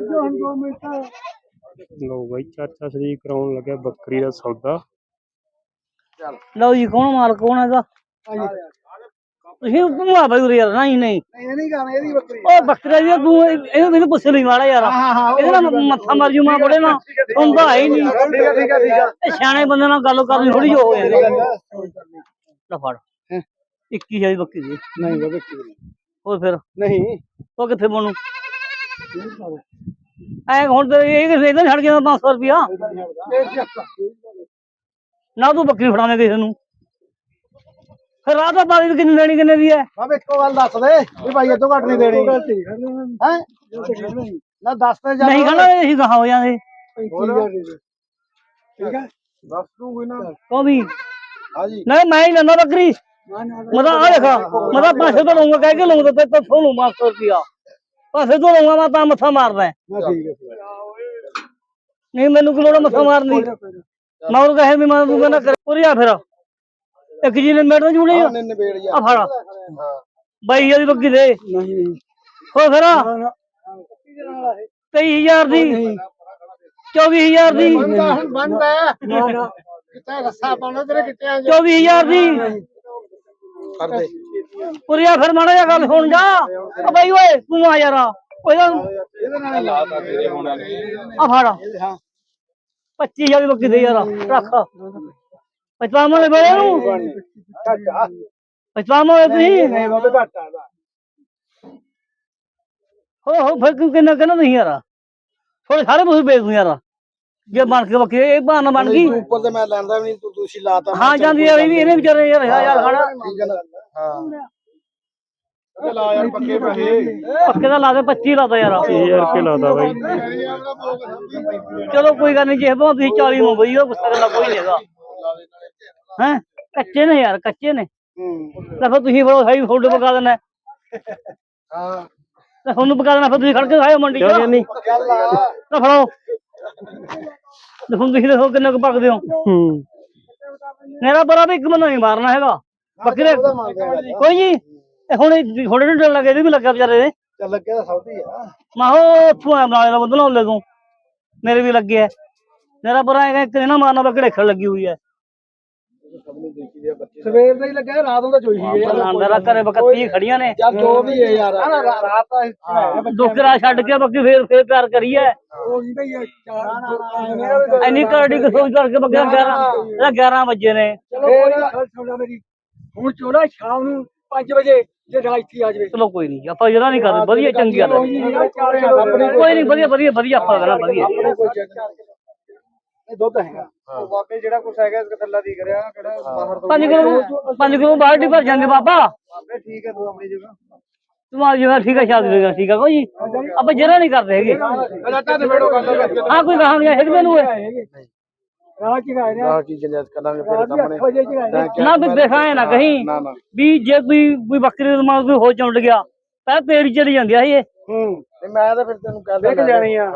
ਜੋ ਹੁਣ 2 ਮਿੰਟ। ਲੋ ਬਾਈ ਚਾਚਾ ਸ਼ਰੀਕ ਕਰਾਉਣ ਲੱਗਿਆ ਬੱਕਰੀ ਦਾ ਸੌਦਾ। ਲਓ ਜੀ ਕੌਣ ਮਾਲਕ ਕੌਣ ਹੈਗਾ ਤੁਸੀਂ ਘੁਮਾ ਬਈ ਉਰੇ ਯਾਰ ਨਹੀਂ ਨਹੀਂ। ਇਹ ਨਹੀਂ ਗਾਣਾ ਇਹਦੀ ਬੱਕਰੀ। ਉਹ ਬੱਕਰਾ ਜੀ ਤੂੰ ਇਹ- ਇਹਨੂੰ ਮੈਨੂੰ ਪੁੱਛ ਲਈ ਮਾੜਾ ਯਾਰ। ਇਹਦੇ ਨਾਲ ਮੱਥਾ ਮਾਰ ਜੂ ਮੈਂ ਬੜੇ ਨਾ ਹੁੰਦਾ ਹੈ ਹੀ ਨਹੀਂ। ਠੀਕ ਹੈ ਠੀਕ ਹੈ ਠੀਕ ਹੈ ਇਹ ਸਿਆਣੇ ਬੰਦੇ ਨਾਲ ਗੱਲ ਕਰਨੀ ਥੋੜੀ ਹੋ ਜਾਂਦੀ। ਲੈ ਫੜ। 21000 ਦੀ ਬੱਕਰੀ ਦੀ। ਨਹੀਂ ਉਹ ਬੱਕਰੀ ਹੋਰ ਫਿਰ? ਨਹੀਂ। ਉਹ ਕਿੱਥੇ ਬਣੂ? ਐ ਹੁਣ ਤੇ ਇਹ ਕਿਸੇ ਇਹਦਾ ਛੱਡ ਗਿਆ 500 ਰੁਪਿਆ ਨਾ ਤੂੰ ਬੱਕਰੀ ਫੜਾਵੇਂ ਕਿਸੇ ਨੂੰ। ਫਿਰ ਰਾਹ ਦਾ ਬਾਰੀ ਕਿੰਨੀ ਲੈਣੀ ਕਿੰਨੇ ਦੀ ਹੈ ਬਾਬ ਇੱਕੋ ਗੱਲ ਦੱਸ ਦੇ ਵੀ ਭਾਈ ਇਹ ਤੋਂ ਘੱਟ ਨਹੀਂ ਦੇਣੀ। ਹੈ? ਨਾ ਦੱਸ ਤੇ ਜਾ। ਨਹੀਂ ਖੜਾ ਇਹ ਗਾਹ ਹੋ ਜਾਂਦੇ ਠੀਕ ਹੈ ਦੱਸ ਦੂੰਗੀ ਨਾ। ਉਹ ਵੀ। ਹਾਂਜੀ। ਨਹੀਂ ਮੈਂ ਹੀ ਲੈਣਾ ਬੱਕਰੀ। ਮੈਂ ਤਾਂ ਆ ਦੇਖਾ ਮੈਂ ਤਾਂ ਪੈਸੇ ਤੋਂ ਲਊਂਗਾ ਕਹਿ ਕੇ ਲਊਂਗਾ ਤੇ ਤੋਂ ਲਊਂ 500 ਰੁਪਿਆ ਪੈਸੇ ਤੋਂ ਲਊਂਗਾ ਮੈਂ ਤਾਂ ਮੱਥਾ ਮਾਰਦਾ ਹੈ। ਨਾ ਠੀਕ ਹੈ ਨਹੀਂ ਮੈਨੂੰ ਕੀ ਲੋੜ ਹੈ ਮੱਥਾ ਮਾਰਨ ਦੀ? ਮੈਂ ਉਹ ਕਹੇ ਵੀ ਮੈਂ ਤੂੰ ਕਹਿੰਦਾ ਕਰ ਪੁਰਿਆ ਫਿਰ। ਇੱਕ ਜੀ ਨੇ ਨਾਲ ਜੁੜੇ ਆ। ਨੇ ਨਿਬੇੜ ਜਾ। ਆ ਫੜ। ਹਾਂ ਬਾਈ ਵਾਲੀ ਬੱਕੀ ਦੇ। ਨਹੀਂ ਹੋ ਫਿਰ 23000 ਦੀ। 24000 ਦੀ। ਹੁਣ ਬੰਦ ਹੈ। ਨਾ ਨਾ ਕਿਤੇ ਰੱਸਾ ਪਾਉਣਾ ਤੇਰੇ ਕਿੱਥੇ ਆ 24000 ਦੀ। ਕਰ ਦੇ। ਪੁਰਿਆ ਫਿਰ ਮਾੜਾ ਜਿਹਾ ਗੱਲ ਸੁਣ ਜਾ। ਆ ਬਾਈ ਓਏ ਤੂੰ ਆ ਯਾਰ। ਓਏ ਇਹਦੇ ਨਾਲ ਲਾਤਾ ਤੇਰੇ ਹੋਣਾ ਨੇ। ਆ ਫੜ। ਹਾਂ। 25000 ਦੀ ਬੱਕੀ ਦੇ ਯਾਰ ਰੱਖ। ਪਚਵਾਵਾਂ ਦੇ ਬੜੇ ਨੂੰ। ਘਾਟਾ ਪਚਵਾਵਾਂ ਦੇ ਤੁਸੀਂ। ਨਹੀਂ ਬਾਬੇ ਘਾਟਾ ਦਾ ਹੋ ਹੋ ਫਿਰ ਕਿਉਂ ਕਿੰਨਾ ਕਹਿੰਦਾ ਨਹੀਂ ਯਾਰ? ਥੋੜੇ ਸਾਰੇ ਤੁਸੀਂ ਵੇਚ ਦੂੰ ਯਾਰ। ਜੇ ਬਣ ਕੇ ਬੱਕੀ ਇਹ ਬਹਾਨਾ ਬਣ ਗਈ। ਤੂੰ ਉੱਪਰ ਤੇ ਮੈਂ ਲੈਂਦਾ ਵੀ ਨਹੀਂ ਤੂੰ ਤੁਸੀਂ ਲਾਤਾ ਹਾਂ ਜਾਂਦੀ ਆ ਇਹ ਵੀ ਇਹਨੇ ਵਿਚਾਰੇ ਯਾਰ ਯਾਰ ਠੀਕ ਹੈ ਨਾ। ਹਾਂ। ਤੇ ਲਾ ਯਾਰ ਪੱਕੇ ਪੈਸੇ। ਪੱਕੇ ਦਾ ਲਾ ਦੇ 25 ਲਾ ਦੇ ਯਾਰ 20000 ਰੁਪਏ ਲਾਦਾ ਬਾਈ। ਚਲੋ ਕੋਈ ਗੱਲ ਨਹੀਂ ਜੇ ਭਾਵੇਂ ਤੁਸੀਂ 40 ਨੂੰ ਬਈ ਉਹ ਗੁੱਸਾ ਕਰਨਾ ਕੋਈ ਨਹੀਂ ਹੈਗਾ। ਹੈ? ਕੱਚੇ ਨੇ ਯਾਰ ਕੱਚੇ ਨੇ। ਹੂੰ। ਤਾਂ ਫਿਰ ਤੁਸੀਂ ਫੜੋ ਸਹੀ ਫੋਟੋ ਪਕਾ ਦੇਣਾ। ਹਾਂ। ਤਾਂ ਤੁਹਾਨੂੰ ਪਕਾ ਦੇਣਾ ਫਿਰ ਤੁਸੀਂ ਖੜ ਕੇ ਖਾਓ ਮੰਡੀ ਚ। ਨਹੀਂ ਗੱਲ ਆ। ਤਾਂ ਫੜੋ ਹੁਣ ਤੁਸੀਂ ਦੇਖੋ ਕਿੰਨੇ ਕੁ ਪਕਦੇ ਹੋ। ਹੂੰ। ਮੇਰਾ ਬਰਾ ਵੀ ਇੱਕ ਬੰਦਾ ਨਹੀਂ ਮਾਰਨਾ ਹੈਗਾ। ਬੱਕਰੇ ਆ। ਕੋਈ ਜੀ ਇਹ ਹੁਣ ਇਹ ਥੋੜੇ ਨੂੰ ਡਰ ਲੱਗੇ ਇਹਦੇ ਵੀ ਲੱਗਾ ਵਿਚਾਰੇ ਦੇ। ਚੱਲ ਲੱਗਿਆ ਤਾਂ ਸੌਦੀ ਆ। ਮੈਂ ਹੋ ਉੱਥੋਂ ਆਇਆ ਬਣਾ ਲੈਣਾ ਬਦਲਾ ਲੈ ਤੂੰ। ਮੇਰੇ ਵੀ ਲੱਗੇ ਐ ਮੇਰਾ ਬਰਾ ਹੈਗਾ ਇੱਕ ਨੇ ਨਾ ਮਾਰਨਾ ਬੱਕੜੇ ਖੜ ਲੱਗੀ ਹੋਈ ਹੈ ਸਵੇਰ ਦਾ ਹੀ ਲੱਗਿਆ ਰਾਤ ਨੂੰ ਤਾਂ ਚੋਈ ਸੀ ਲਾਂਦਾ ਘਰੇ ਬੱਕਰੀ ਖੜੀਆਂ ਨੇ। ਚੱਲ ਜੋ ਵੀ ਹੈ ਯਾਰ। ਰਾਤ ਤਾਂ ਦੁੱਕਰਾ ਛੱਡ ਕੇ ਬੱਕੀ ਫੇਰ ਫੇਰ ਪਿਆਰ ਕਰੀਏ। ਉਹ ਨਹੀਂ ਭਈ ਚਾਰ ਐਨੀ ਕਰੜੀ ਕਿ ਸੋਚ ਕਰਕੇ ਬੱਕਰਾ 11 ਇਹਦਾ 11 ਵਜੇ ਨੇ। ਚਲੋ ਕੋਈ ਗੱਲ ਸੁਣਾ ਮੇਰੀ। ਹੁਣ ਚੋਲਾ ਸ਼ਾਮ ਨੂੰ 5 ਵਜੇ ਜੇ ਰਾਜਤੀ ਆ ਜਵੇ। ਚਲੋ ਕੋਈ ਨਹੀਂ ਆਪਾਂ ਜਿਹੜਾ ਨਹੀਂ ਕਰਦੇ ਵਧੀਆ ਚੰਗੀ ਗੱਲ ਹੈ। ਕੋਈ ਨਹੀਂ ਵਧੀਆ ਵਧੀਆ ਵਧੀਆ ਆਪਾਂ ਕਰਾਂ ਵਧੀਆ। ਕੋਈ ਇਹ ਦੁੱਧ ਹੈਗਾ। ਉਹ ਬਾਬੇ ਜਿਹੜਾ ਕੁਛ ਹੈਗਾ ਇਸ ਥੱਲਾ ਦੀ ਕਰਿਆ ਕਿਹੜਾ ਬਾਹਰ ਤੋਂ 5 ਕਿਲੋ 5 ਕਿਲੋ ਬਾਲਟੀ ਭਰ ਜਾਂਦੇ ਬਾਬਾ। ਬਾਬੇ ਠੀਕ ਹੈ ਤੂੰ ਆਪਣੀ ਜਗ੍ਹਾ। ਤੂੰ ਆ ਜਿਵੇਂ ਠੀਕ ਹੈ ਸ਼ਾਦੀ ਦੇ ਠੀਕ ਹੈ ਕੋਈ। ਆਪਾਂ ਜਿਹੜਾ ਨਹੀਂ ਕਰਦੇ ਹੈਗੇ। ਲੱਟਾ ਤੇ ਬੈਠੋ ਗੱਲ ਹਾਂ ਕੋਈ ਕਹਾਂ ਗਿਆ ਹਿਰਦੇ ਨੂੰ ਹੈ। ਰਾਹ ਚ ਗਾਇ ਨੇ ਕੀ ਜੰਜਤ ਕਰਾਂਗੇ ਫਿਰ ਸਾਹਮਣੇ। ਵਜੇ ਚ ਗਾਇ ਨਾ ਵੀ ਦਿਖਾਏ ਨਾ ਕਹੀਂ ਨਾ ਨਾ। ਵੀ ਜੇ ਕੋਈ ਕੋਈ ਬੱਕਰੀ ਦਾ ਦਿਮਾਗ ਕੋਈ ਹੋ ਚੁੰਡ ਗਿਆ ਤਾਂ ਤੇਰੀ ਚਲੀ ਜਾਂਦੀ ਆ ਇਹ। ਹੂੰ। ਤੇ ਮੈਂ ਤਾਂ ਫਿਰ ਤੈਨੂੰ ਕਹਿੰਦਾ ਦੇਖ ਲੈਣੀ ਆ।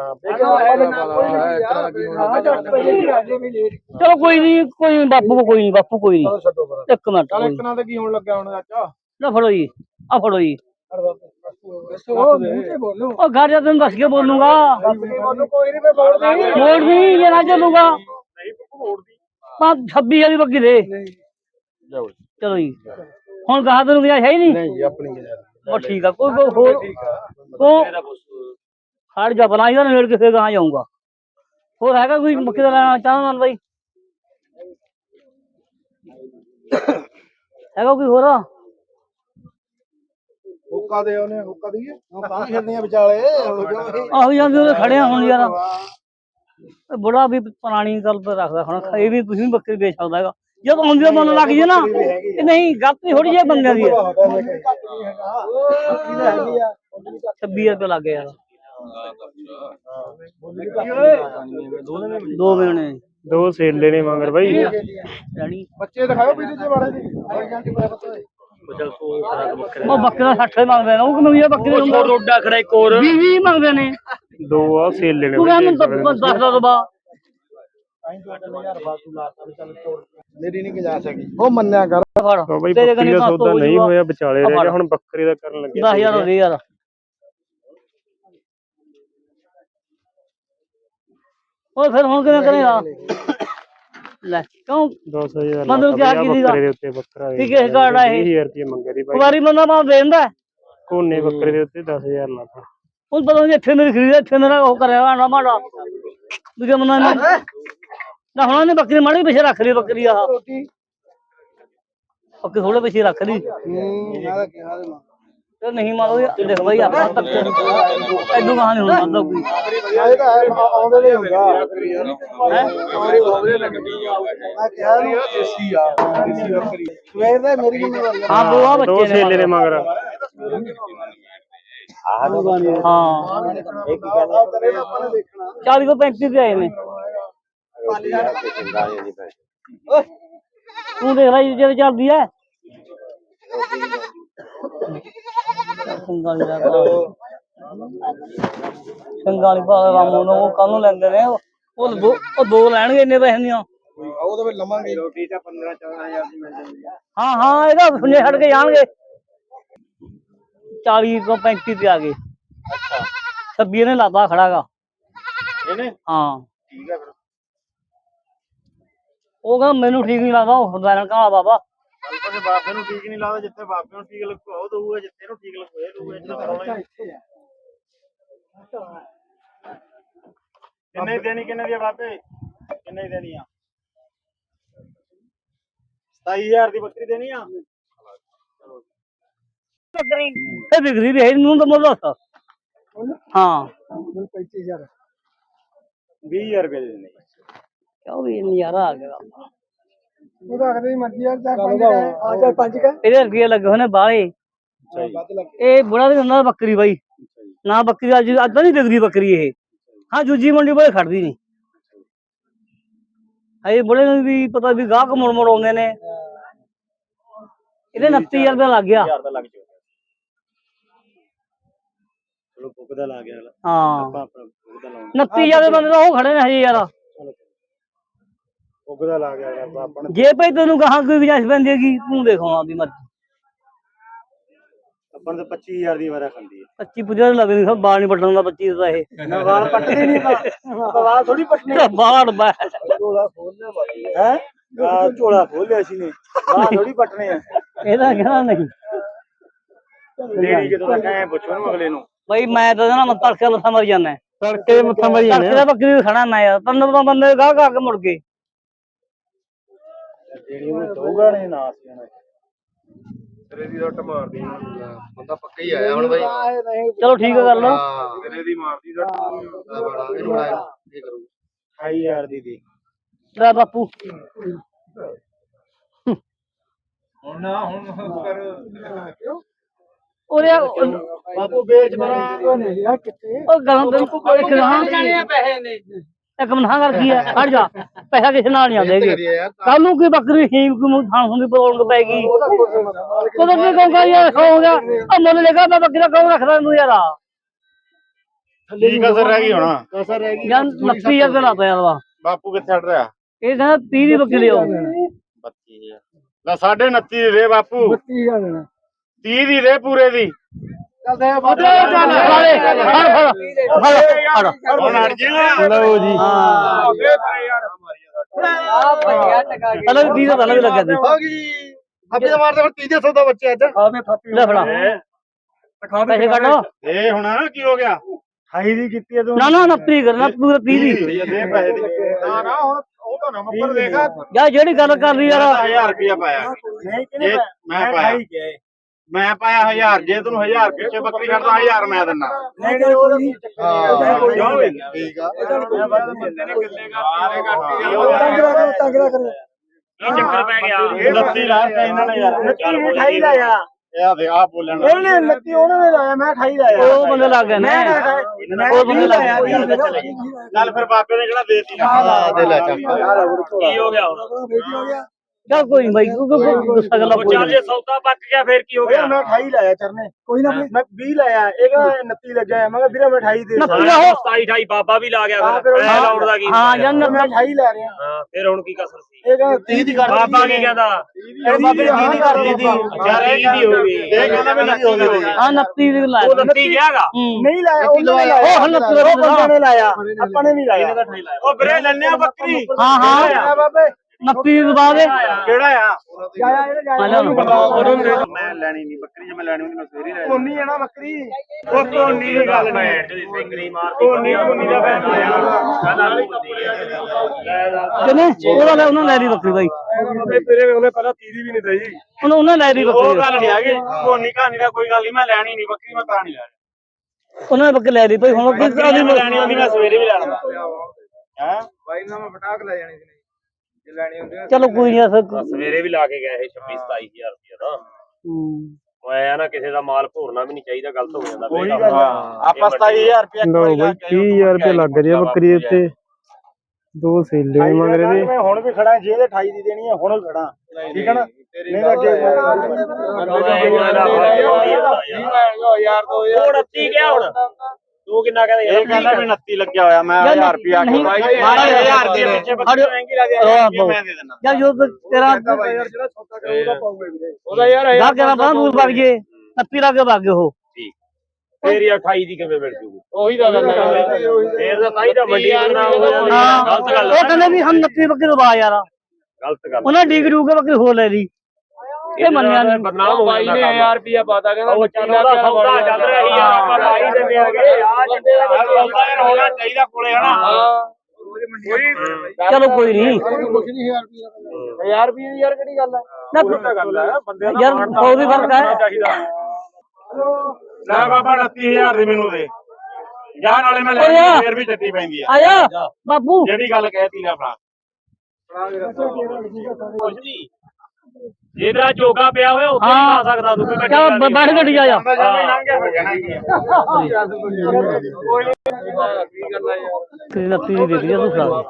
ਚਲੋ ਕੋਈ ਨਹੀਂ ਕੋਈ ਨੀ, ਬਾਪੂ ਕੋਈ ਨਹੀਂ ਬਾਪੂ ਕੋਈ ਨਹੀਂ। ਛੱਡੋ ਪਰ ਇੱਕ ਮਿੰਟ ਚੱਲ ਇੱਕ ਨਾਲ ਤੇ ਕੀ ਹੋਣ ਲੱਗਾ ਹੁਣ ਚਾਚਾ ਲੈ ਫੜੋ ਜੀ ਆ ਫੜੋ ਜੀ। ਦੱਸੋ ਮੂੰਹ ਤੇ ਬੋਲੋ। ਉਹ ਘਰ ਜਾ ਤੈਨੂੰ ਦੱਸ ਕੇ ਬੋਲੂੰਗਾ। ਬੋਲੋ ਕੋਈ ਨਹੀਂ ਮੈਂ ਬੋਲਦਾ ਨਹੀਂ ਮੋੜ ਨਹੀਂ ਜੇ ਨਾ ਚੱਲੂਗਾ। ਪਾ 26 ਵਾਲੀ ਬੱਗੀ ਦੇ। ਜਾਓ ਚਲੋ ਜੀ। ਹੁਣ ਗਾਹ ਤੈਨੂੰ ਗਿਆ ਹੈ ਹੀ ਨਹੀਂ। ਨਹੀਂ ਜੀ ਆਪਣੀ ਜਗ੍ਹਾ ਉਹ ਠੀਕ ਆ ਕੋਈ ਕੋਈ ਹੋਰ ਕੋ ਖੜ ਜਾ ਬਣਾ ਇਹਦਾ ਨੇੜ ਕਿਸੇ ਗਾਂ ਜਾਊਂਗਾ। ਹੋਰ ਹੈਗਾ ਕੋਈ ਮੱਕੀ ਦਾ ਲੈਣਾ ਚਾਹਣਾ ਬਾਈ? ਹੈਗਾ ਕੋਈ ਹੋਰ? ਹੁੱਕਾ ਦੇ ਉਹਨੇ ਹੁੱਕਾ ਦਈਏ। ਉਹ ਤਾਂ ਖੇਡਦੀਆਂ ਵਿਚਾਲੇ ਹੁਣ ਕਿਉਂ ਆਹੋ ਜਾਂਦੇ ਉਹਦੇ ਖੜੇ ਆ ਹੁਣ ਯਾਰ। ਬੁੜਾ ਵੀ ਪੁਰਾਣੀ ਗੱਲ ਤੇ ਰੱਖਦਾ ਹੁਣ ਇਹ ਵੀ ਤੁਸੀਂ ਵੀ ਬੱਕਰੀ ਵੇਚ ਸਕਦਾ ਹੈਗਾ। ਜਦ ਆਉਂਦੀ ਦਾ ਮਨ ਲੱਗ ਜੇ ਨਾ ਕਿ ਨਹੀਂ ਗਲਤੀ ਥੋੜੀ ਜਿਹੀ ਬੰਦਿਆਂ ਦੀ। ਹੈ 26 ਰੁਪਏ ਲੱਗ ਗਏ ਯਾਰ। ਦੋ ਮਹੀਨੇ ਦੋ ਸੇਲੇ ਨੇ ਮਗਰ ਬਾਈ। ਜਾਣੀ ਬੱਚੇ ਦਿਖਾਓ ਵੀਡੀਓ ਦੇ ਬਾਰੇ ਦੀ ਉਹ ਬੱਕਰਾ 60 ਮੰਗਦੇ ਨੇ ਉਹ ਹੋਈ ਆ ਬੱਕਰੇ ਨੂੰ ਰੋਡਾ ਖੜਾ ਇੱਕ ਹੋਰ। 20 20 ਮੰਗਦੇ ਨੇ। ਦੋ ਆ ਸੇਲੇ ਨੇ ਤੂੰ ਮੈਨੂੰ ਦੱਸ ਦਾ ਦਬਾ ਮੇਰੀ ਨਹੀਂ ਗਜਾ ਸਕੀ ਉਹ ਮੰਨਿਆ ਕਰ। ਫੜ। ਉਹ ਬਾਈ ਤੇਰੇ ਬੱਕਰੀ ਕਨੀ ਦਾ ਸੌਦਾ ਨਹੀਂ। ਹੋਇਆ ਵਿਚਾਲੇ ਰਹਿ। ਗਿਆ ਹੁਣ ਬੱਕਰੀ ਦਾ ਕਰਨ ਲੱਗੇ 10000 ਹੋ ਗਈ ਯਾਰ ਉਹ ਫਿਰ ਹੁਣ ਕਿਵੇਂ ਕਰੇਗਾ ਲੈ ਕਿਉਂ? 10000 ਮਤਲਬ ਕਿਆ ਕੀ ਸੀਗਾ? ਬੱਕਰੇ ਦੇ ਉੱਤੇ ਬੱਕਰਾ ਕੀ ਕਿਸ ਕਾਰਡ ਆ ਇਹ? 20000 ਰੁਪਏ ਮੰਗੇ ਦੀ ਬਾਈ ਕੁਵਾਰੀ ਬੰਦਾ ਮਾਂ ਦੇ ਦਿੰਦਾ। ਹੈ। ਕੋਨੇ ਬੱਕਰੇ ਦੇ ਉੱਤੇ 10000 ਲਾਤਾ। ਹੁਣ ਪਤਾ ਨਹੀਂ ਇੱਥੇ ਮੇਰੀ ਖਰੀਦ ਇੱਥੇ ਮੇਰਾ ਉਹ ਕਰਿਆ ਆਣਾ ਮਾੜਾ ਦੂਜਾ ਬੰਦਾ ਨਾ ਨਾ ਹੁਣ ਉਹਨੇ ਬੱਕਰੀ ਮਾੜੀ ਪਿੱਛੇ ਰੱਖ ਲਈ ਬੱਕਰੀ ਆਹ ਰੋਟੀ ਬੱਕਰੀ ਥੋੜੇ ਪਿੱਛੇ ਰੱਖ ਲਈ ਹੂੰ ਮੈਂ ਤਾਂ ਕਿਹਾ ਤੇ ਮਾਂ ਤੇ ਨਹੀਂ ਮਾਰੋ ਇਹ ਦੇਖ ਬਾਈ ਆਪਾਂ ਤੱਕ ਐਦੂ ਕਹਾਂ ਨਹੀਂ ਹੁਣ ਮੰਨਦਾ ਕੋਈ ਇਹ ਤਾਂ ਹੈ ਆ- ਆਉਂਦੇ ਨਹੀਂ ਹੁੰਦਾ ਹੈ ਆਉਂਦੇ ਆਉਂਦੇ ਲੱਗਦੀ ਮੈਂ ਕਿਹਾ ਨੂੰ ਦੇਸੀ ਆ ਦੇਸੀ ਬੱਕਰੀ ਸਵੇਰ ਦਾ ਮੇਰੀ ਜ਼ਿੰਮੇਵਾਰੀ ਆ ਹਾਂ ਬੋਆ ਦੋ ਬੱਚੇ ਨੇ ਛੇਲੇ ਦੇ ਮਗਰ ਹਾਂ ਇੱਕ ਕਹਿੰਦਾ ਕਰੇ ਆਪਾਂ ਨੇ ਦੇਖਣਾ 40 ਤੋਂ 35 ਤੇ ਆਏ ਨੇ ਓਏ ਤੂੰ ਦੇਖ ਲੈ ਜੇ ਚੱਲਦੀ ਐ ਸੰਗਾਲੀ ਦਾ ਸੰਗਾਲੀ ਭਾਵੇਂ ਰਾਮੂ ਨੂੰ ਉਹ ਕੱਲ ਨੂੰ ਲੈਂਦੇ ਨੇ ਉਹ ਦੋ ਉਹ ਦੋ ਲੈਣਗੇ ਇੰਨੇ ਪੈਸੇ ਦੀਆਂ ਉਹ ਤਾਂ ਫਿਰ ਲਵਾਂਗੇ ਰੋਟੀ ਤਾਂ 15 14000 ਦੀ ਮਿਲ ਜਾਂਦੀ ਆ ਹਾਂ ਹਾਂ ਇਹਦਾ ਸੁਣੇ ਛੱਡ ਕੇ ਜਾਣਗੇ 40 ਤੋਂ 35 ਤੇ ਆ ਗਏ ਛੱਬੀ ਨੇ ਲਾਤਾ ਖੜਾਗਾ ਇਹਨੇ ਹਾਂ ਠੀਕ ਆ ਫਿਰ ਉਹ ਕਹਿੰਦਾ ਮੈਨੂੰ ਠੀਕ ਨਹੀਂ ਲੱਗਦਾ ਉਹ ਹਰਦਾਰਨ ਕਹਾ ਬਾਬਾ। ਕੱਲ ਤੇ ਬਾਬੇ ਨੂੰ ਠੀਕ ਨਹੀਂ ਲੱਗਦਾ ਜਿੱਥੇ ਬਾਬੇ ਨੂੰ ਠੀਕ ਲੱਗੂ ਉਹ ਦਊਗਾ ਜਿੱਥੇ ਇਹਨੂੰ ਠੀਕ ਲੱਗੂ ਇਹ ਦਊਗਾ ਇੱਥੇ ਤਾਂ ਰੌਲਾ ਹੀ ਕਿੰਨੇ ਦੀ ਦੇਣੀ ਕਿੰਨੇ ਦੀ ਆ ਬਾਬੇ ਕਿੰਨੇ ਦੀ ਦੇਣੀ ਆ? 27000 ਦੀ ਬੱਕਰੀ ਦੇਣੀ ਆ? ਬੱਕਰੀ ਇਹ ਵਿਕਦੀ ਵੀ ਹੈ ਨੂੰ ਤਾਂ ਮੁੱਲ ਦੱਸ। ਹਾਂ। 25000 20000 ਰੁਪਏ ਦੇ ਦੇਣੇ। ਕਿਉਂ ਵੀ ਨਜ਼ਾਰਾ ਆ ਗਿਆ। ਉਹ ਰੱਖਦੇ ਮਰਜ਼ੀ ਯਾਰ ਚਾਰ ਪੰਜ ਆ ਚਾਰ ਪੰਜ ਕਾ ਇਹਦੇ ਰੁਪਏ ਲੱਗੇ ਹੋਏ ਨੇ ਬਾਹਲੇ। ਇਹ ਬੁੜਾ ਵੀ ਹੁੰਦਾ ਬੱਕਰੀ ਬਾਈ। ਨਾ ਬੱਕਰੀ ਅੱਜ ਅੱਜ ਤਾਂ ਨਹੀਂ ਵਿਕਦੀ ਬੱਕਰੀ ਇਹ। ਹਾਂ ਜੂਜੀ ਮੰਡੀ ਬੜੇ ਖੜਦੀ ਨਹੀਂ ਇਹ ਬੁੜੇ ਨੂੰ ਵੀ ਪਤਾ ਵੀ ਗਾਹਕ ਮੁੜ ਮੁੜ ਆਉਂਦੇ ਨੇ। ਇਹਦੇ 29000 ਰੁਪਏ ਲੱਗ ਗਿਆ। 1000 ਦਾ ਲੱਗ ਜਾਊਗਾ ਚਲੋ ਬੁੱਕ ਦਾ ਲਾ ਗਿਆ ਅਗਲਾ। ਹਾਂ। ਆਪਾਂ ਆਪਣਾ ਬੁੱਕ ਦਾ ਲਾਉਣਾ। 29000 ਦੇ ਬੰਦੇ ਤਾਂ ਉਹ ਖੜੇ ਨੇ ਹਜੇ ਯਾਰ। ਬੁੱਕ ਦਾ ਲਾ ਗਿਆ ਅਗਲਾ, ਆਪਾਂ ਨੇ ਜੇ ਭਈ ਤੈਨੂੰ ਕਹਾਂ ਕੋਈ ਵਿਜਾਇਸ਼ ਬੰਦੇਗੀ ਤੂੰ ਦੇਖੋ ਆਪਦੀ ਮਰਜ਼ੀ। ਆਪਾਂ ਨੂੰ ਤਾਂ 25000 ਦੀ ਵਾਰਾ ਖਾਂਦੀ ਹੈ। 25 ਪੁਜਾ ਲੱਗ ਨਹੀਂ ਬਾਲ ਨਹੀਂ ਪਟਣ ਦਾ 25 ਦਾ ਇਹ। ਨਾ ਵਾਲ ਪੱਟਦੇ ਨਹੀਂ ਆਪਾਂ। ਵਾਲ ਥੋੜੀ ਪੱਟਨੇ ਬਾੜ ਬੈ। ਝੋਲਾ ਖੋਲਣਾ ਬਾਕੀ ਹੈ? ਆ ਝੋਲਾ ਖੋਲ ਲਿਆ ਸੀ ਨੇ ਵਾਲ ਥੋੜੀ ਪੱਟਨੇ ਆ। ਇਹਦਾ ਕਹਿਣਾ ਨਹੀਂ? ਦੇਣੀ ਜਦੋਂ ਤੱਕ ਐ ਪੁੱਛੋ ਨੂੰ ਅਗਲੇ ਨੂੰ। ਬਈ ਮੈਂ ਤਾਂ ਨਾ ਤੜਕੇ ਮੱਥਾ ਮਰ ਜਾਂਦਾ। ਤੜਕੇ ਮੱਥਾ ਮਾਰੀ ਤੜਕੇ ਦਾ ਬੱਕਰੀ ਵੀ ਖੜਾ ਮੈਂ ਯਾਰ। ਤੰਨ ਤੋਂ ਬੰਦੇ ਗਾਹ ਗਾਹ ਕੇ ਮੁੜ ਗਏ ਦੇਣੀ ਉਹ ਦੋਗਾ ਨੇ ਨਾ ਸੀਣਾ ਤੇਰੇ ਦੀ ਰੱਟ ਮਾਰਦੀ ਬੰਦਾ ਪੱਕਾ ਹੀ ਆਇਆ ਹੁਣ ਬਾਈ। ਚਲੋ ਠੀਕ ਹੈ ਗੱਲ। ਹਾਂ। ਤੇਰੇ ਦੀ ਮਾਰਦੀ ਰੱਟ ਬੜਾ ਇਹਨੂੰ ਬੜਾ ਇਹ ਕਰੂ। 28000 ਦੀ ਦੀ ਲੈ ਬਾਪੂ। ਹੁਣ ਨਾ ਹੁਣ ਕਰ ਉਹਦੇ ਬਾਪੂ ਵੇਚ ਮਰਾ ਨਹੀਂ ਆ ਕਿੱਥੇ ਉਹ ਗਲਾਂ ਤੇ ਕੋਈ ਖਿਲਾਣ ਜਾਣੇ ਪੈਸੇ ਨੇ ਇੱਕ ਮਨਾ ਕਰ ਕੀ ਹੈ ਖੜ ਜਾ। ਪੈਸਾ ਕਿਸੇ ਨਾਲ ਨਹੀਂ ਆਉਂਦੇਗੇ ਕੱਲ ਨੂੰ ਕੋਈ ਬੱਕਰੀ ਹੀਮ ਕੋਈ ਥਾਂ ਹੁੰਦੀ ਬੋਲਣ ਪੈਗੀ ਕਦੋਂ ਵੀ ਕਹੂੰਗਾ ਯਾਰ ਹੋ ਗਿਆ ਆ ਮੁੱਲ ਲੇਗਾ ਮੈਂ ਬੱਕਰੀ ਦਾ ਕੌਣ ਰੱਖਦਾ ਤੂੰ ਯਾਰ। ਠੀਕ ਅਸਰ ਰਹਿ ਗਈ ਹੁਣ। ਕਸਰ ਰਹਿ ਗਈ। ਜਾਂ 29000 ਤੇ ਲਾਤਾ ਯਾਰ ਵਾ। ਬਾਪੂ ਕਿੱਥੇ ਛੱਡ ਰਿਹਾ? ਇਹ ਕਹਿੰਦਾ 30 ਦੀ ਬੱਕਰੀ ਲਿਓ 32000 ਲੈ 29.5 ਦੀ ਦੇ ਬਾਪੂ। 32000 ਦੇਣਾ। 30 ਦੀ ਦੇ ਪੂਰੇ ਦੀ। ਚੱਲ ਦੇ ਬਾਪੂ ਚੱਲ ਫੜ ਫੜ ਫੜ ਫੜ ਹੁਣ ਅੜ ਜੇਗਾ ਲਓ ਜੀ ਹਾਂ ਪਹਿਲਾਂ ਵੀ 30 ਦਾ ਪਹਿਲਾਂ ਵੀ ਲੱਗਿਆ ਸੀ ਹੋ ਗਈ ਆਪੇ ਤਾਂ ਮਾਰਦੇ ਹੁਣ 30 ਦੇ ਸੌਦਾ ਬੱਚੇ ਅੱਜ ਆਵੇ ਥਾਪੀ ਲੈ ਫੜਾ ਪੈਸੇ ਕੱਢ ਇਹ ਹੁਣ ਕੀ ਹੋ ਗਿਆ 28 ਦੀ ਕੀਤੀ ਹੈ ਤੂੰ ਨਾ ਨਾ 29 ਕਰਨਾ ਪੂਰਾ 30 ਦੀ ਦੇ ਪੈਸੇ ਦੇ ਨਾ ਨਾ ਹੁਣ ਉਹ ਤਾਂ ਨਾ ਮੁੱਕਰ ਦੇਖਾ। ਯਾਰ ਜਿਹੜੀ ਗੱਲ ਕਰ ਰਹੀ ਯਾਰ। 1000 ਰੁਪਇਆ ਪਾਇਆ। ਨਹੀਂ ਕਿਨੇ ਮੈਂ ਪਾਇਆ। ਮੈਂ ਪਾਇਆ 1000 ਜੇ ਤੈਨੂੰ 1000 ਪਿੱਛੇ ਬੱਕਰੀ ਛੱਡਦਾ 1000 ਮੈਂ ਦਿੰਦਾ। ਨਹੀਂ ਨਹੀਂ ਉਹ ਹਾਂ। ਕਿਉਂ ਠੀਕ ਆ। ਕੀ ਚੱਕਰ ਪੈ ਗਿਆ। 29 ਲਾਇਆ ਇਹਨਾਂ ਨੇ ਯਾਰ। 29 ਨੇ 28 ਲਾਇਆ। ਇਹ ਦੇ ਆ ਬੋਲਣ ਇਹਨੇ 29 ਉਹਨਾਂ ਨੇ ਲਾਇਆ ਮੈਂ 28 ਲਾਇਆ। ਉਹ ਬੰਦੇ ਲੱਗ ਗਏ ਨੇ। ਉਹ ਬੰਦੇ ਲਾਇਆ ਚੱਲ ਫਿਰ ਬਾਬੇ ਨੇ ਕਿਹੜਾ ਦੇਤੀ? ਹਾਂ ਦੇ ਲੈ ਚੱਕ ਕੀ ਹੋ ਗਿਆ? ਹੁਣ ਚੱਲ ਕੋਈ ਨਹੀਂ ਬਾਈ ਤੂੰ ਕੋਈ ਗੁੱਸਾ ਗੱਲਾਂ ਕੋਈ ਚੱਲ ਜੇ ਸੌਦਾ ਪੱਕ ਗਿਆ ਫੇਰ ਕੀ ਹੋ ਗਿਆ? ਮੈਂ 28 ਲਾਇਆ ਚਰਨੇ। ਕੋਈ ਨਾ ਮੈਂ 20 ਲਾਇਆ ਇਹਦਾ 29 ਲੱਗਿਆ ਮੈਂ ਕਿਹਾ ਵੀਰੇ ਮੈਂ 28 ਦੇ ਸਾਰਾ ਆਹੋ 27 28 ਬਾਬਾ ਵੀ ਲਾ ਗਿਆ ਹਾਂ, ਫਿਰ। ਐ ਲਾਉਣ ਦਾ ਕੀ ਹਾਂ ਜਾਂ ਮੈਂ 28 ਲੈ ਰਿਹਾ। ਹਾਂ ਫਿਰ ਹੁਣ ਕੀ ਕਸਰ ਸੀ? ਇਹ ਕਹਿੰਦਾ 30 ਦੀ ਕਰ ਬਾਬਾ ਕੀ ਕਹਿੰਦਾ? ਇਹ ਬਾਬੇ ਦੀ ਦੀ ਕਰ ਦਿੱਤੀ ਯਾਰ ਇਹ ਦੀ ਹੋ ਗਈ? ਇਹ ਕਹਿੰਦਾ ਮੈਂ 29 ਦੀ ਹੋ ਗਈ? ਹਾਂ 29 ਦੀ ਲਾਇਆ। ਉਹ ਨੱਤੀ ਗਿਆਗਾ ਹੂੰ। ਨਹੀਂ ਲਾਇਆ ਉਹਨਾਂ ਨੇ ਲਾਇਆ। ਉਹ ਹਲਤ ਉਹ ਬੰਦੇ ਨੇ ਲਾਇਆ। ਆਪਾਂ ਨੇ ਨਹੀਂ ਲਾਇਆ। ਉਹ ਵੀਰੇ ਨੰਨਿਆ ਬੱਕਰੀ? ਹਾਂ ਹਾਂ। ਬਾਬੇ। 29 ਦੀ ਦਬਾ ਦੇ ਕਿਹੜਾ ਆ? ਮੈਂ ਲੈਣੀ ਨਹੀਂ ਬੱਕਰੀ ਜੇ ਮੈਂ ਲੈਣੀ ਹੁੰਦੀ ਮੈਂ ਸਵੇਰੇ ਲੈ ਕੋਨੀ ਹੈ ਨਾ ਬੱਕਰੀ। ਉਹ ਕੋਨੀ ਦੀ ਗੱਲ ਮੈਂ ਜਿਹੜੀ ਸਿੰਗਰੀ ਮਾਰਦੀ ਕੋਨੀ ਕੋਨੀ ਦਾ ਦੱਸ ਕਿਨੇ ਉਹਦਾ ਲੈ ਉਹਨਾਂ ਲੈ ਲਈ ਬੱਕਰੀ ਬਾਈ। ਤੇਰੇ ਉਹਨੇ ਪਹਿਲਾਂ ਤੀਰੀ ਵੀ ਨਹੀਂ ਦਈ। ਉਹਨਾਂ ਉਹਨਾਂ ਲੈ ਲਈ ਉਹ ਬੱਕਰੀ ਗੱਲ ਨਹੀਂ ਹੈਗੀ। ਕੋਨੀ ਕਹਾਣੀ ਦਾ ਕੋਈ ਗੱਲ ਨਹੀਂ ਮੈਂ ਲੈਣੀ ਨਹੀਂ ਬੱਕਰੀ ਮੈਂ ਕਹਾਣੀ ਲੈ ਉਹਨਾਂ ਨੇ ਬੱਕਰੀ ਲੈ ਲਈ ਭਾਈ ਹੁਣ ਕੀ ਕਰਾ ਦੀ ਮੈਂ ਲੈਣੀ ਹੁੰਦੀ ਮੈਂ ਸਵੇਰੇ ਵੀ ਲੈ ਲੈਂਦਾ ਹੈ? ਬਾਈ ਨਾਲ ਮੈਂ ਫਟਾਕ ਲੈ ਜਾਣੀ ਸੀ। ਲੈਣੀ ਹੁੰਦੀ ਚਲੋ ਕੋਈ ਨਹੀਂ ਫਿਰ ਸਵੇਰੇ ਵੀ ਲਾ ਕੇ ਗਿਆ ਇਹ 26 27000 ਰੁਪਏ ਨਾ। ਹੂੰ। ਉਹ ਐ ਨਾ ਕਿਸੇ ਦਾ ਮਾਲ ਭੋਰਨਾ ਵੀ ਨਹੀਂ ਚਾਹੀਦਾ ਗਲਤ ਹੋ ਜਾਂਦਾ ਉਹੀ ਗੱਲ ਆ। ਆਪਾਂ 27000 ਰੁਪਏ ਲੋ ਬਈ 30000 ਰੁਪਏ ਲੱਗ ਰਹੀ ਆ ਬੱਕਰੀ ਉੱਤੇ ਦੋ ਸੇਲੇ ਵੀ ਮੰਗ ਰਹੇ ਨੇ। ਮੈਂ ਹੁਣ ਵੀ ਖੜਾ ਜੇ ਇਹਦੇ 28 ਦੀ ਦੇਣੀ ਹੈ ਹੁਣ ਵੀ ਖੜਾ ਠੀਕ ਹੈ। ਨਾ ਨਹੀਂ। ਤਾਂ ਅੱਗੇ ਯਾਰ ਦੋ ਹੁਣ 29 ਗਿਆ ਹੁਣ ਤੂੰ ਕਿੰਨਾ ਕਹਿੰਦਾ ਯਾਰ? ਇਹ ਕਹਿੰਦਾ ਵੀ 29 ਲੱਗਿਆ ਹੋਇਆ ਮੈਂ 1000 ਰੁਪਿਆ ਨਹੀਂ, ਬਾਈ ਨਹੀਂ, 1000 ਦੇ ਪਿੱਛੇ ਬੱਕਰੀ ਮਹਿੰਗੀ ਲਾ ਦੇ ਮੈਂ ਦੇ ਦਿੰਦਾ। ਜਾਂ ਜੋ ਤੇਰਾ ਯਾਰ ਜਿਹੜਾ ਸੌਦਾ ਕਰੂ ਉਹਦਾ ਪਾਉਂਗੇ ਵੀਰੇ। ਉਹਦਾ ਯਾਰ ਗਾ ਕੇ ਬਾਹਰ ਦੂਰ ਵਗ ਜੇ 29 ਲਾ ਕੇ ਵਗ ਗਏ ਉਹ। ਫੇਰ ਇਹ 28 ਦੀ ਕਿਵੇਂ ਮਿਲ ਜੂਗੀ? ਉਹੀ ਦਾ ਗੱਲ ਹੈ। ਫੇਰ ਤਾਂ ਹੀ। ਤਾਂ ਵੱਡੀ ਹਾਂ ਗਲਤ ਗੱਲ ਉਹ ਹੈ ਕਹਿੰਦੇ ਵੀ ਹਮ 29 ਬੱਕਰੀ ਦਬਾ ਯਾਰ? ਗਲਤ ਗੱਲ ਉਹਨਾਂ ਡੀਗ ਡੂਗ ਕੇ ਬੱਕਰੀ ਹੋ ਲੈ ਲਈ। ਇਹ ਮੰਨਿਆ ਨਹੀਂ। ਬਦਨਾਮ ਹੋ ਬਾਈ ਨੇ 1000 ਰੁਪਿਆ ਪਾਤਾ ਕਹਿੰਦਾ ਚੱਲ ਉਹਦਾ ਸੌਦਾ ਚੱਲ ਰਿਹਾ ਸੀ ਯਾਰ ਆਪਾਂ ਲਾਈ ਦਿੰਦੇ ਆਗੇ ਆ ਜਿੱਦੇ ਦਾ ਸੌਦਾ ਯਾਰ ਹੋਣਾ ਚਾਹੀਦਾ ਕੋਲੇ ਹਨਾ? ਚਲੋ ਕੋਈ ਨਹੀਂ 1000 ਰੁਪਏ ਦੀ ਯਾਰ ਕਿਹੜੀ ਗੱਲ ਹੈ ਨਾ ਗੱਲ ਹੈ ਬੰਦੇ ਯਾਰ ਉਹ ਵੀ ਫ਼ਰਕ ਹੈ? ਲੈ ਬਾਬਾ 29000 ਦੀ ਮੈਨੂੰ ਦੇ। ਜਾਨ ਵਾਲੇ ਮੈਂ ਲੈ। ਫੇਰ ਵੀ ਚੱਟੀ ਪੈਂਦੀ ਆ। ਆਇਆ ਬਾਪੂ। ਜਿਹੜੀ ਗੱਲ ਕਹਿਤੀ ਨਾ ਭਰਾ। ਕੁਛ ਨਹੀਂ ਜੇ ਤੇਰਾ ਚੋਗਾ ਪਿਆ ਹੋਇਆ ਉੱਥੇ ਨਹੀਂ ਸਕਦਾ ਤੂੰ ਕੋਈ ਚਾ ਬੈਠ ਗੱਡੀ ਜਾ। ਜਾ ਤੇ ਲੱਤੀ ਦੀ ਦੇਖ ਜਾ ਤੂੰ ਸਾਰਾ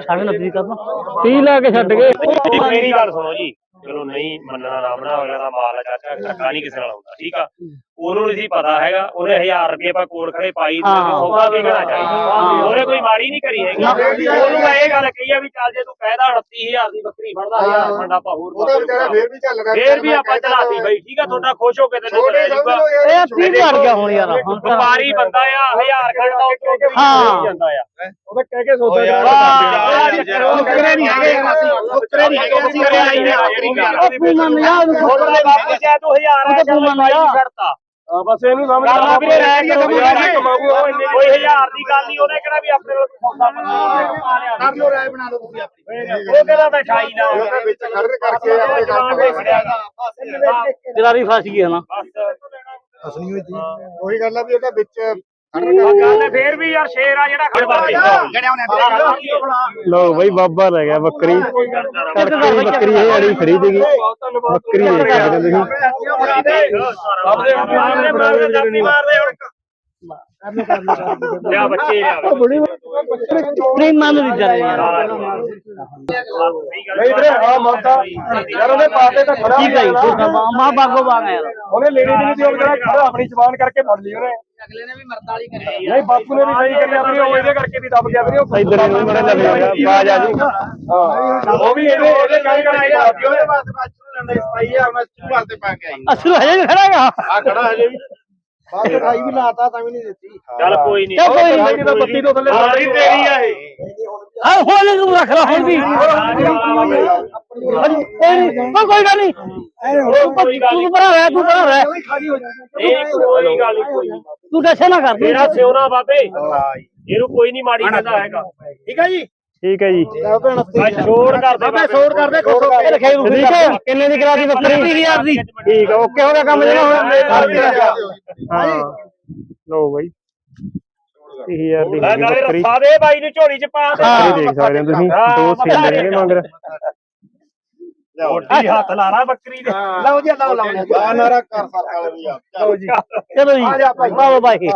ਸਾਢੇ ਨੱਤੀ ਕਰਦਾ 30 ਲਾ ਕੇ ਛੱਡ ਗਏ। ਮੇਰੀ ਗੱਲ ਸੁਣੋ ਜੀ। ਚਲੋ ਨਹੀਂ ਮੰਨਣਾ ਹੋ ਜਾਂਦਾ ਮਾਲ ਆ ਚਾਚਾ ਧੱਕਾ ਨਹੀਂ ਕਿਸੇ ਨਾਲ ਹੁੰਦਾ ਠੀਕ ਆ? ਉਹਨੂੰ ਨਹੀਂ ਸੀ ਪਤਾ ਹੈਗਾ ਉਹਨੇ 1000 ਰੁਪਏ ਆਪਾਂ ਕੋਲ ਖੜੇ ਪਾਈ ਤੇ। ਸੌਦਾ ਵੀ ਕਹਿਣਾ ਚਾਹੀਦਾ? ਉਹਨੇ ਕੋਈ ਮਾੜੀ ਨਹੀਂ ਕਰੀ ਹੈਗੀ। ਉਹਨੂੰ ਮੈਂ ਇਹ ਗੱਲ ਕਹੀ ਆ ਵੀ ਚੱਲ ਜੇ ਤੂੰ ਕਹਿਦਾ 28000 ਦੀ ਬੱਕਰੀ ਫੜਦਾ 1000 ਫੰਡਾ ਆਪਾਂ ਹੋਰ ਉਹਦਾ ਵਿਚਾਰਾ ਫੇਰ ਵੀ ਚੱਲ ਰਿਹਾ ਫੇਰ ਵੀ ਆਪਾਂ ਚਲਾਤੀ ਬਈ ਠੀਕ ਆ ਤੁਹਾਡਾ ਖੁਸ਼ ਹੋ ਕੇ ਤੇ ਨਹੀਂ ਲੈ ਜਾਊਗਾ। ਇਹ 30 ਕਰ ਗਿਆ ਹੁਣ ਯਾਰ ਵਪਾਰੀ ਬੰਦਾ ਆ 1000 ਖੜਦਾ ਉੱਤੋਂ ਹਾਂ। ਜਾਂਦਾ ਆ। ਉਹਦਾ ਕਹਿ ਕੇ ਸੌਦਾ ਮੁੱਕਰੇ ਨਹੀਂ ਹੈਗੇ ਮੁੱਕਰੇ ਨਹੀਂ ਹੈਗੇ ਅਸੀਂ ਕਰੇ ਆਈ ਨੇ ਉਹ ਮੰਨ ਜਾ ਹੋਰ ਦੇ ਚਾਹ ਤੂੰ 1000 ਆ ਮੈਂ ਬਾਈ ਛੱਡਤਾ ਬਸ ਇਹਨੂੰ ਸਮਝ ਕਰਨਾ ਵੀਰੇ ਰਹਿ ਕੇ ਕੋਈ 1000 ਦੀ ਗੱਲ ਨਹੀਂ ਉਹਨੇ ਕਿਹੜਾ ਵੀ ਆਪਣੇ ਕੋਲ ਸੌਦਾ ਪਤਾ ਕਰ ਲੋ ਰਾਏ ਬਣਾ ਲਓ ਤੁਸੀਂ ਆਪਣੀ। ਉਹ ਕਹਿੰਦਾ ਮੈਂ 28 ਦਾ ਉਹਦੇ ਵਿੱਚ ਖੜਨ ਕਰਕੇ ਆਪਣੇ ਗੱਲ ਜਲਾਰੀ ਫਸ ਗਈ ਹੈ ਨਾ। ਹਸਣੀ ਹੋਈ ਸੀ। ਉਹੀ ਗੱਲ ਆ ਵੀ ਉਹਦਾ ਵਿੱਚ ਗੱਲ ਫੇਰ ਵੀ ਯਾਰ ਸ਼ੇਰ ਆ ਜਿਹੜਾ ਖੜਦਾ ਲੋ ਬਈ ਬਾਬਾ ਲੈ ਗਿਆ ਬੱਕਰੀ। ਤੜਕੇ ਬੱਕਰੀ ਇਹ ਅੜੀ ਖੜੀ ਸੀਗੀ। ਬੱਕਰੀ ਦੇਖ ਸਕਦੇ ਤੁਸੀਂ। ਆਪਣੇ ਮਾਰਦੇ ਜੱਫੀ ਮਾਰਦੇ ਹੁਣ। ਲਿਆ ਬੱਚੇ ਲਿਆ। ਨਹੀਂ ਮੰਨ ਨਹੀਂ ਜਾ ਯਾਰ। ਨਹੀਂ ਵੀਰੇ ਹਾਂ ਮੰਨਦਾ ਯਾਰ ਉਹਨੇ ਪਾਤੇ ਤਾਂ ਖੜਾ ਠੀਕ ਹੈ ਜੀ ਮਾਂ ਬਾਗੋ ਬਾਗ ਯਾਰ ਉਹਨੇ ਲੈਣੀ ਨਹੀਂ ਸੀ ਉਹ ਜਿਹੜਾ ਖੜਾ ਆਪਣੀ ਜ਼ਬਾਨ ਕਰਕੇ ਫੜ ਲਈ ਉਹਨੇ। ਅਗਲੇ ਨੇ ਵੀ ਮਰਦ ਵਾਲੀ ਕਰੀ ਨਹੀਂ ਬਾਪੂ ਨੇ ਵੀ ਸਹੀ ਕਰਿਆ ਵੀਰੇ ਉਹ ਇਹਦੇ ਕਰਕੇ ਵੀ ਦਬ ਗਿਆ ਵੀਰੇ ਉਹ ਇਧਰ ਨੂੰ ਮੜੇ ਲੱਗ ਗਿਆ ਬਾਜ ਆ ਜੀ ਹਾਂ ਉਹ ਵੀ ਇਹਦੇ ਇਹਦੇ ਕਰਕੇ ਦਬ ਉਹਦੇ ਵਾਸਤੇ ਬਾਅਦ ਚ ਲੈਂਦਾ 27000 ਮੈਂ ਤੂੰ ਵਾਸਤੇ ਪਾ ਕੇ ਆਈ ਅਸਲ ਹਜੇ ਵੀ ਖੜਾ ਹੈਗਾ ਆ ਖੜਾ ਹਜੇ ਵੀ ਬਾਅਦ ਖਾਈ ਵੀ ਲਾਤਾ ਤਾਂ ਵੀ ਨਹੀਂ ਦਿੱਤੀ। ਚੱਲ ਕੋਈ ਨਹੀਂ। ਚੱਲ ਕੋਈ ਨੀ। ਤਾਂ ਬੱਤੀ ਤੋਂ ਥੱਲੇ ਸਾਰੀ ਤੇਰੀ ਆ ਇਹ। ਹਾਂ ਹੁਣ ਤੂੰ ਰੱਖ ਲੈ ਹੁਣ ਵੀ। ਕੋਈ ਕੋਈ ਗੱਲ ਨਹੀਂ। ਤੂੰ ਭਰਾ ਰਹਿ ਤੂੰ ਭਰਾ ਰਹਿ। ਇਹ ਕੋਈ ਗੱਲ ਨਹੀਂ ਕੋਈ ਨੀ। ਤੂੰ ਟੈਨਸ਼ਨ ਨਾ ਕਰ ਮੇਰਾ ਸਿਉਣਾ ਬਾਬੇ। ਇਹਨੂੰ ਕੋਈ ਨਹੀਂ ਮਾੜੀ ਕਹਿੰਦਾ ਹੈਗਾ। ਠੀਕ ਹੈ ਜੀ? ਠੀਕ ਹੈ ਜੀ। ਆ ਛੋੜ ਕਰ ਦੇ ਬਾਬੇ ਛੋੜ ਕਰ ਦੇ ਇਹ ਲਿਖਾਈ ਰੁਕ ਠੀਕ ਹੈ। ਕਿੰਨੇ ਦੀ ਕਰਾ ਦੀ ਬੱਕਰੀ 30000 ਦੀ ਠੀਕ ਹੈ ਓਕੇ ਹੋ ਗਿਆ ਕੰਮ ਜਿਹੜਾ ਹੁਣ ਹਾਂ। ਲੋ ਬਈ। 30000 ਦੀ ਲੈ ਨਾਲੇ ਰੱਸਾ ਦੇ ਬਾਈ ਨੂੰ ਝੋਲੀ ਚ ਪਾ ਦੇ। ਦੇਖ ਸਕਦੇ ਹੋ ਤੁਸੀਂ। ਦੋ ਸੇਲੇ ਨੇ ਮਗਰ। ਮੋਟੀ ਹੱਥ ਲਾਣਾ ਬੱਕਰੀ ਦੇ। ਲਓ ਜੀ ਲਾਓ ਲਾਓ। ਆ ਨਾਰਾ ਕਰ ਸਰਕਾਰ ਵੀ ਆ ਲਓ ਜੀ ਚਲੋ ਜੀ ਬਾਬਾ ਬਾਈ